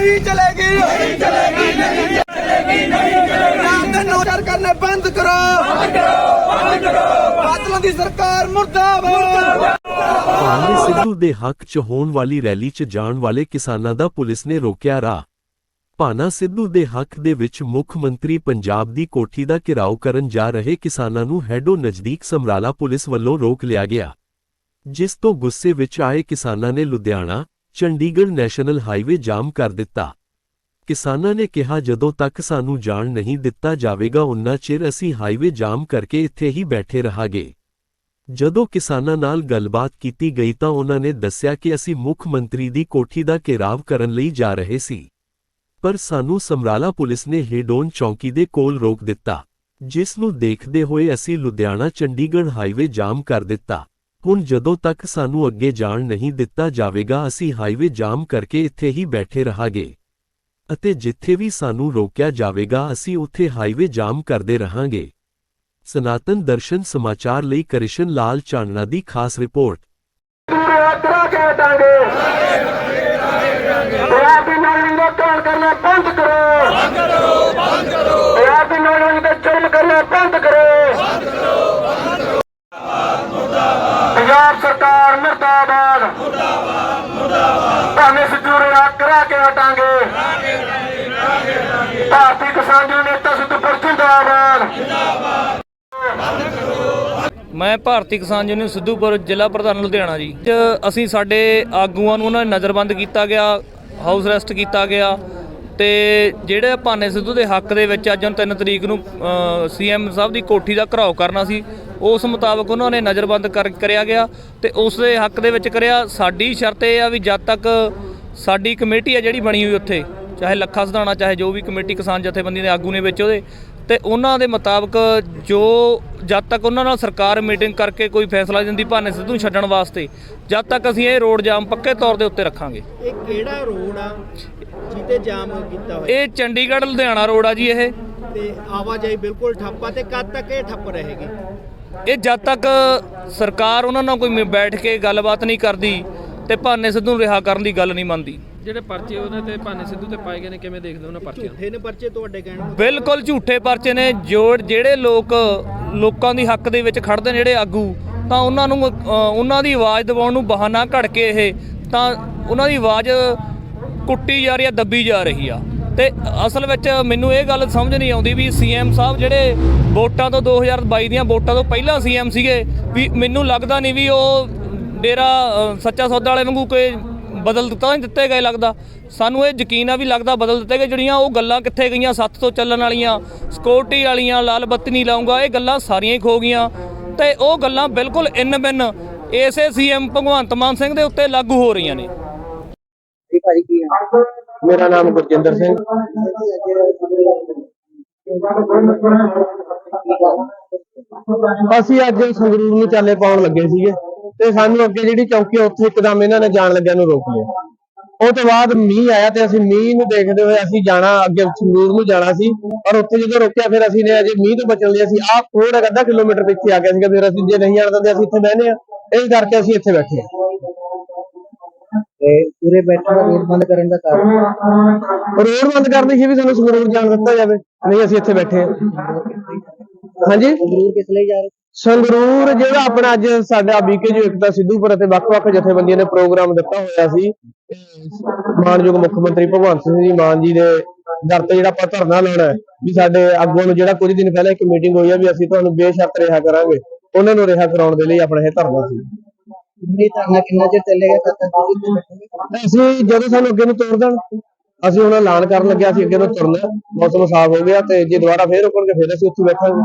ਨਹੀਂ ਚਲੇਗੀ ਨਹੀਂ ਚਲੇਗੀ ਨਹੀਂ ਚਲੇਗੀ ਨਹੀਂ ਚਲੇਗੀ। ਤੇ ਨੋਟਰ ਕਰਨੇ ਬੰਦ ਕਰੋ। ਬੰਦ ਕਰੋ ਬੰਦ ਕਰੋ। ਬਾਦਲਾਂ ਦੀ ਸਰਕਾਰ ਮੁਰਦਾਬਾਦ। ਭਾਨੀ ਸਿੱਧੂ ਦੇ ਹੱਕ 'ਚ ਹੋਣ ਵਾਲੀ ਰੈਲੀ 'ਚ ਜਾਣ ਵਾਲੇ ਕਿਸਾਨਾਂ ਦਾ ਪੁਲਿਸ ਨੇ ਰੋਕਿਆ ਰਾਹ। ਭਾਨਾ ਸਿੱਧੂ ਦੇ ਹੱਕ ਦੇ ਵਿੱਚ ਮੁੱਖ ਮੰਤਰੀ ਪੰਜਾਬ ਦੀ ਕੋਠੀ ਦਾ ਘਿਰਾਓ ਕਰਨ ਜਾ ਰਹੇ ਕਿਸਾਨਾਂ ਨੂੰ ਹੈਡੋ ਨਜ਼ਦੀਕ ਸਮਰਾਲਾ ਪੁਲਿਸ ਵੱਲੋਂ ਰੋਕ ਲਿਆ ਗਿਆ। ਜਿਸ ਤੋਂ ਗੁੱਸੇ ਵਿੱਚ ਆਏ ਕਿਸਾਨਾਂ ਨੇ Ludhiana Chandigarh national highway jam ਕਰ ਦਿੱਤਾ। ਕਿਸਾਨਾਂ ਨੇ ਕਿਹਾ, ਜਦੋਂ ਤੱਕ ਸਾਨੂੰ ਜਾਣ ਨਹੀਂ ਦਿੱਤਾ ਜਾਵੇਗਾ, ਉਨਾ ਚਿਰ ਅਸੀਂ ਹਾਈਵੇ ਜਾਮ ਕਰਕੇ ਇੱਥੇ ਹੀ ਬੈਠੇ ਰਹਾਂਗੇ। ਜਦੋਂ ਕਿਸਾਨਾਂ ਨਾਲ ਗੱਲਬਾਤ ਕੀਤੀ ਗਈ ਤਾਂ ਉਹਨਾਂ ਨੇ ਦੱਸਿਆ ਕਿ ਅਸੀਂ ਮੁੱਖ ਮੰਤਰੀ ਦੀ ਕੋਠੀ ਦਾ ਘੇਰਾਵ ਕਰਨ ਲਈ ਜਾ ਰਹੇ ਸੀ। ਪਰ ਸਾਨੂੰ ਸਮਰਾਲਾ ਪੁਲਿਸ ਨੇ ਹੇਡੋਨ ਚੌਂਕੀ ਦੇ ਕੋਲ ਰੋਕ ਦਿੱਤਾ, ਜਿਸ ਨੂੰ ਦੇਖਦੇ ਹੋਏ ਅਸੀਂ ਲੁਧਿਆਣਾ ਚੰਡੀਗੜ੍ਹ ਹਾਈਵੇ ਜਾਮ ਕਰ ਦਿੱਤਾ। ਹੁਣ ਜਦੋਂ ਤੱਕ ਸਾਨੂੰ ਅੱਗੇ ਜਾਣ ਨਹੀਂ ਦਿੱਤਾ ਜਾਵੇਗਾ, ਅਸੀਂ ਹਾਈਵੇ ਜਾਮ ਕਰਕੇ ਇੱਥੇ ਹੀ ਬੈਠੇ ਰਹਾਂਗੇ। ਅਤੇ ਜਿੱਥੇ ਵੀ ਸਾਨੂੰ ਰੋਕਿਆ ਜਾਵੇਗਾ, ਅਸੀਂ ਉੱਥੇ ਹਾਈਵੇ ਜਾਮ ਕਰਦੇ ਰਹਾਂਗੇ। ਸਨਾਤਨ ਦਰਸ਼ਨ ਸਮਾਚਾਰ ਲਈ ਕ੍ਰਿਸ਼ਨ ਲਾਲ ਚਾਨਣਾ ਦੀ ਖਾਸ ਰਿਪੋਰਟ। ਯਾਤਰਾ ਕੇ ਹਟਾਂਗੇ ਪੰਜਾਬ ਦੀ ਨੌਜਵਾਨੀ ਦਾ ਕਾਲ ਕਰਨਾ ਬੰਦ ਕਰੋ ਬੰਦ ਕਰੋ ਬੰਦ ਕਰੋ ਪੰਜਾਬ ਦੀ ਨੌਜਵਾਨੀ ਦਾ ਜ਼ੁਲਮ ਕਰਨਾ ਬੰਦ ਕਰੋ ਬੰਦ ਕਰੋ ਪੰਜਾਬ ਸਰਕਾਰ ਮੁਰਦਾਬਾਦ। ਮੁਰਦਾਬਾਦ ਮੁਰਦਾਬਾਦ ਭਾਵੇਂ ਸਿੱਧੂ ਰਿਆ ਕਰਾ ਕੇ ਹਟਾਂਗੇ। ਭਾਰਤੀ ਕਿਸਾਨ ਯੂਨੀਅਨ ਨੇਤਾ ਸਿੱਧੂਪੁਰ ਜਿੰਦਾਬਾਦ। ਮੈਂ ਭਾਰਤੀ ਕਿਸਾਨ ਯੂਨੀਅਨ ਸਿੱਧੂਪੁਰ ਜ਼ਿਲ੍ਹਾ ਪ੍ਰਧਾਨ ਲੁਧਿਆਣਾ ਜੀ। ਅਸੀਂ ਸਾਡੇ ਆਗੂਆਂ ਨੂੰ ਉਹਨਾਂ ਨੇ ਨਜ਼ਰਬੰਦ ਕੀਤਾ ਗਿਆ, ਹਾਊਸ ਅਰੈਸਟ ਕੀਤਾ ਗਿਆ ਤੇ ਜਿਹੜੇ ਭਾਨੇ ਸਿੱਧੂ ਦੇ ਹੱਕ ਦੇ ਵਿੱਚ ਅੱਜ ਨੂੰ 3 ਤਰੀਕ ਨੂੰ ਸੀਐਮ ਸਾਹਿਬ ਦੀ ਕੋਠੀ ਦਾ ਘਰਾਓ ਕਰਨਾ ਸੀ, ਉਸ ਮੁਤਾਬਕ ਉਹਨਾਂ ਨੇ ਨਜ਼ਰਬੰਦ ਕਰ, ਕਰਿਆ ਗਿਆ ਤੇ ਉਸ ਦੇ ਹੱਕ ਦੇ ਵਿੱਚ ਕਰਿਆ। ਸਾਡੀ ਸ਼ਰਤ ਇਹ ਆ ਵੀ ਜਦ ਤੱਕ ਸਾਡੀ ਕਮੇਟੀ ਆ ਜਿਹੜੀ ਬਣੀ ਹੋਈ ਉੱਥੇ, ਚਾਹੇ ਲੱਖਾ ਸਧਾਣਾ, ਚਾਹੇ ਜੋ ਵੀ ਕਮੇਟੀ ਕਿਸਾਨ ਜਥੇਬੰਦੀ ਦੇ ਆਗੂ ਨੇ ਵਿੱਚ ਉਹਦੇ ਤੇ ਉਹਨਾਂ ਦੇ ਮੁਤਾਬਕ ਜੋ ਜਦ ਤੱਕ ਉਹਨਾਂ ਨਾਲ ਸਰਕਾਰ ਮੀਟਿੰਗ ਕਰਕੇ ਕੋਈ ਫੈਸਲਾ ਦਿੰਦੀ ਭਾਨੇ ਸਿੱਧੂ ਨੂੰ ਛੱਡਣ ਵਾਸਤੇ ਜਦ ਤੱਕ ਅਸੀਂ ਇਹ ਰੋਡ ਜਾਮ ਪੱਕੇ ਤੌਰ ਦੇ ਉੱਤੇ ਰੱਖਾਂਗੇ। ਇਹ ਕਿਹੜਾ ਰੋਡ ਆ ਜਿੱਤੇ ਜਾਮ ਕੀਤਾ ਹੋਇਆ? ਇਹ ਚੰਡੀਗੜ੍ਹ ਲੁਧਿਆਣਾ ਰੋਡ ਆ ਜੀ ਇਹ। ਤੇ ਆਵਾਜਾਈ ਬਿਲਕੁਲ ਠੱਪ ਆ ਤੇ ਕਦ ਤੱਕ ਇਹ ਠੱਪ ਰਹੇਗੀ? ਇਹ ਜਦ ਤੱਕ ਸਰਕਾਰ ਉਹਨਾਂ ਨਾਲ ਕੋਈ ਬੈਠ ਕੇ ਗੱਲਬਾਤ ਨਹੀਂ ਕਰਦੀ ਤੇ ਭਾਨੇ ਸਿੱਧੂ ਨੂੰ ਰਿਹਾ ਕਰਨ ਦੀ ਗੱਲ ਨਹੀਂ ਮੰਨਦੀ। ਜਿਹੜੇ ਪਰਚੇ ਉਹਨਾਂ ਤੇ ਭਾਨੇ ਸਿੱਧੂ ਤੇ ਪਾਏ ਗਏ ਨੇ ਕਿਵੇਂ ਦੇਖਦੇ ਉਹਨਾਂ ਪਰਚਿਆਂ ਨੂੰ? ਝੂਠੇ ਨੇ ਪਰਚੇ ਤੁਹਾਡੇ ਕਹਿਣ ਨੂੰ? ਬਿਲਕੁਲ ਝੂਠੇ ਪਰਚੇ ਨੇ। ਜੋੜ ਜਿਹੜੇ ਲੋਕ ਲੋਕਾਂ ਦੀ ਹੱਕ ਦੇ ਵਿੱਚ ਖੜਦੇ ਨੇ ਜਿਹੜੇ ਆਗੂ ਤਾਂ ਉਹਨਾਂ ਨੂੰ ਉਹਨਾਂ ਦੀ ਆਵਾਜ਼ ਦਬਾਉਣ ਨੂੰ ਬਹਾਨਾ ਘੜ ਕੇ ਇਹ ਤਾਂ ਉਹਨਾਂ ਦੀ ਆਵਾਜ਼ ਕੁੱਟੀ ਜਾ ਰਹੀ ਆ ਦੱਬੀ ਜਾ ਰਹੀ ਆ। ਤੇ ਅਸਲ ਵਿੱਚ ਮੈਨੂੰ ਇਹ ਗੱਲ ਸਮਝ ਨਹੀਂ ਆਉਂਦੀ ਵੀ ਸੀਐਮ ਸਾਹਿਬ ਜਿਹੜੇ ਵੋਟਾਂ ਤੋਂ 2022 ਦੀਆਂ ਵੋਟਾਂ ਤੋਂ ਪਹਿਲਾਂ ਸੀਐਮ ਸੀਗੇ ਵੀ ਮੈਨੂੰ ਲੱਗਦਾ ਨਹੀਂ ਵੀ ਉਹ ਡੇਰਾ ਸੱਚਾ ਸੌਦਾ ਵਾਲੇ ਵਾਂਗੂ ਕੋਈ ਬਦਲ ਦਿੱਤਾ ਦਿੱਤੇ ਗਏ ਲੱਗਦਾ। ਸਾਨੂੰ ਇਹ ਯਕੀਨ ਆ ਵੀ ਲੱਗਦਾ ਬਦਲ ਦਿੱਤੇ ਗਏ। ਜਿਹੜੀਆਂ ਉਹ ਗੱਲਾਂ ਕਿੱਥੇ ਗਈਆਂ, ਸੱਤ ਤੋਂ ਚੱਲਣ ਵਾਲੀਆਂ ਸਿਕਿਉਰਿਟੀ ਵਾਲੀਆਂ, ਲਾਲ ਬੱਤੀ ਨਹੀਂ ਲਾਉਂਗਾ, ਇਹ ਗੱਲਾਂ ਸਾਰੀਆਂ ਹੀ ਖੋ ਗਈਆਂ। ਤੇ ਉਹ ਗੱਲਾਂ ਬਿਲਕੁਲ ਇਨ ਬਿਨ ਇਸੇ ਸੀਐਮ ਭਗਵੰਤ ਮਾਨ ਸਿੰਘ ਦੇ ਉੱਤੇ ਲਾਗੂ ਹੋ ਰਹੀਆਂ ਨੇ। ਮੇਰਾ ਨਾਮ ਗੁਰਜਿੰਦਰ ਸਿੰਘ। ਅਸੀਂ ਅੱਜ ਸੰਗਰੂਰ ਨੂੰ ਚਾਲੇ ਪਾਉਣ ਲੱਗੇ ਸੀਗੇ। ਤੇ ਸਾਨੂੰ ਅੱਗੇ ਜਿਹੜੀ ਚੌਕੀ ਆ, ਉੱਥੇ ਇੱਕਦਮ ਇਹਨਾਂ ਨੇ ਜਾਣ ਲੱਗਿਆ ਨੂੰ ਰੋਕ ਲਿਆ। ਉਹ ਤੋਂ ਬਾਅਦ ਮੀਂਹ ਆਇਆ ਤੇ ਅਸੀਂ ਮੀਂਹ ਨੂੰ ਦੇਖਦੇ ਹੋਏ ਅਸੀਂ ਜਾਣਾ ਅੱਗੇ ਸੰਗਰੂਰ ਨੂੰ ਜਾਣਾ ਸੀ। ਪਰ ਉੱਥੇ ਜਦੋਂ ਰੋਕਿਆ ਫਿਰ ਅਸੀਂ ਨੇ ਅਜੇ ਮੀਂਹ ਤੋਂ ਬਚਣ ਲਈ ਅਸੀਂ ਆਹ ਥੋੜਾ ਅੱਧਾ ਕਿਲੋਮੀਟਰ ਪਿੱਛੇ ਆ ਗਏ ਸੀਗੇ ਫਿਰ ਅਸੀਂ ਜੇ ਨਹੀਂ ਜਾਣ ਦਿੰਦੇ ਅਸੀਂ ਇੱਥੇ ਬਹਿਨੇ ਆ ਇਸ ਕਰਕੇ ਅਸੀਂ ਇੱਥੇ ਬੈਠੇ ਹਾਂ। ਤੇ ਪੂਰੇ ਬੈਠਣ ਦਾ ਰੋਡ ਬੰਦ ਕਰਨ ਦਾ ਕਾਰਨ? ਰੋਡ ਬੰਦ ਕਰਨੀ ਸੀ ਵੀ ਸਾਨੂੰ ਸੰਗਰੂਰ ਜਾਣ ਦਿੱਤਾ ਜਾਵੇ ਨਹੀਂ ਅਸੀਂ ਇੱਥੇ ਬੈਠੇ ਹਾਂ। ਹਾਂਜੀ? ਸੰਗਰੂਰ ਕਿਸ ਲਈ ਜਾ ਰਹੇ? ਸੰਗਰੂਰ ਜਿਹੜਾ ਆਪਣਾ ਅੱਜ ਸਾਡਾ ਬੀਕੇ ਜੋ ਇਕਤਾ ਸਿੱਧੂਪੁਰ ਅਤੇ ਵੱਖ-ਵੱਖ ਜਥੇਬੰਦੀਆਂ ਨੇ ਪ੍ਰੋਗਰਾਮ ਦਿੱਤਾ ਹੋਇਆ ਸੀ ਮਾਨਯੋਗ ਮੁੱਖ ਮੰਤਰੀ ਭਗਵੰਤ ਸਿੰਘ ਜੀ ਮਾਨ ਜੀ ਦੇ ਦਰ ਤੇ ਜਿਹੜਾ ਆਪਾਂ ਧਰਨਾ ਲਾਉਣਾ ਹੈ ਵੀ ਸਾਡੇ ਆਗੂਆਂ ਨੂੰ ਜਿਹੜਾ ਕੁਝ ਦਿਨ ਪਹਿਲਾਂ ਇੱਕ ਮੀਟਿੰਗ ਹੋਈ ਆ ਵੀ ਅਸੀਂ ਤੁਹਾਨੂੰ ਬੇਸ਼ਰਤ ਰਿਹਾ ਕਰਾਂਗੇ ਉਹਨਾਂ ਨੂੰ ਰਿਹਾ ਕਰਾਉਣ ਦੇ ਲਈ ਆਪਣਾ ਇਹ ਧਰਨਾ ਸੀ ਕਿੰਨੀ ਧਰਨਾ ਕਿੰਨਾ ਚਿਰ ਚੱਲੇਗਾ ਕਦ ਤੱਕ ਤੁਸੀਂ ਇੱਥੇ ਬੈਠੋਗੇ ਅਸੀਂ ਜਦੋਂ ਸਾਨੂੰ ਅੱਗੇ ਨੂੰ ਤੋਰ ਦੇਣ ਅਸੀਂ ਹੁਣ ਐਲਾਨ ਕਰਨ ਲੱਗਿਆ ਅਸੀਂ ਅੱਗੇ ਨੂੰ ਤੁਰਨਾ। ਮੌਸਮ ਸਾਫ਼ ਹੋ ਗਿਆ ਤੇ ਜੇ ਦੁਬਾਰਾ ਫੇਰ ਰੁਕਣਗੇ ਫਿਰ ਅਸੀਂ ਉੱਥੇ ਬੈਠਾਂਗੇ